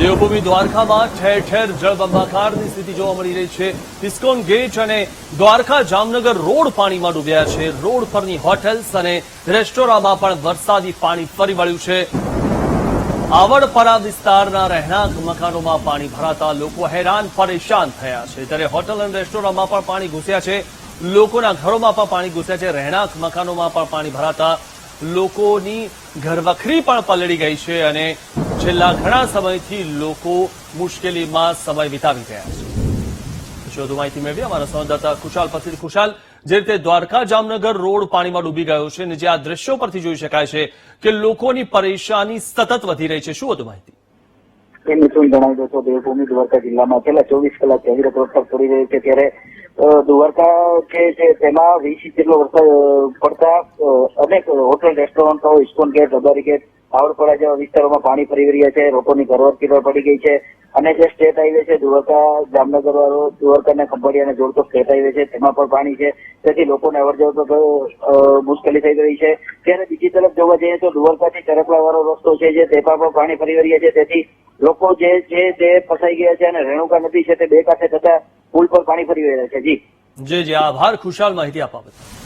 દેવભૂમિ દ્વારકામાં ઠેર ઠેર જળબંબાકારની સ્થિતિ જોવા મળી રહી છે. ઇસ્કોન ગેટ અને દ્વારકા જામનગર રોડ પાણીમાં ડૂબ્યા છે. રોડ પરની હોટેલ્સ અને રેસ્ટોરાંમાં પણ વરસાદી પાણી ફરી વળ્યું છે. આવડપરા વિસ્તારના રહેણાંક મકાનોમાં પાણી ભરાતા લોકો હેરાન, પરેશાન થયા છે. ત્યારે હોટલ અને રેસ્ટોરાંમાં પણ પાણી ઘૂસ્યા છે. લોકોના ઘરોમાં પણ પાણી ઘૂસ્યા છે. રહેણાંક મકાનોમાં પણ પાણી ભરાતા લોકોની ઘરવખરી પણ પલળી ગઈ છે અને છેલ્લા ઘણા સમયથી લોકો મુશ્કેલીમાં સમય વિતાવી રહ્યા છે. વધુ માહિતી મેળવી અમારા સંવાદદાતા ખુશાલ પાસેથી ખુશાલ જે રીતે દ્વારકા જામનગર રોડ પાણીમાં ડૂબી ગયો છે અને જે આ દ્રશ્યો પરથી જોઈ શકાય છે કે લોકોની પરેશાની સતત વધી રહી છે. શું વધુ માહિતી? મિથુન જણાવી દો તો દેવભૂમિ દ્વારકા જિલ્લામાં છેલ્લા ચોવીસ કલાક અવિરત વરસાદ પડી રહ્યો છે. ત્યારે દ્વારકા છે તેમાં વીસ ઇંચ જેટલો વરસાદ પડતા અનેક હોટલ રેસ્ટોરન્ટો ઇસ્કોન ગેટ રબારી ગેટ આવડપડા જેવા વિસ્તારોમાં પાણી ફરી રહ્યા છે, લોકોની ઘરવસ્તી પર પડી ગઈ છે. અને જે સ્ટેટ હાઈવે છે ધુવરકા જામનગર વાળો દ્વારકા અને ખંભાળિયાને જોડતો સ્ટેટ હાઈવે છે, તેમાં પણ પાણી છે. તેથી લોકોને અવર જવર તો મુશ્કેલી થઈ રહી છે. ત્યારે બીજી તરફ જોવા જઈએ તો દ્વારકાથી ચરકલા વાળો રસ્તો છે જે તેમાં પણ પાણી ફરી રહ્યા છે. તેથી લોકો જે છે તે ફસાઈ ગયા છે અને રેણુકા નદી છે તે બે કાંઠે થતા પુલ પર પાણી ફરી રહ્યા છે. જી. જી જી. આભાર. ખુશાલ માહિતી આપવા બદલ.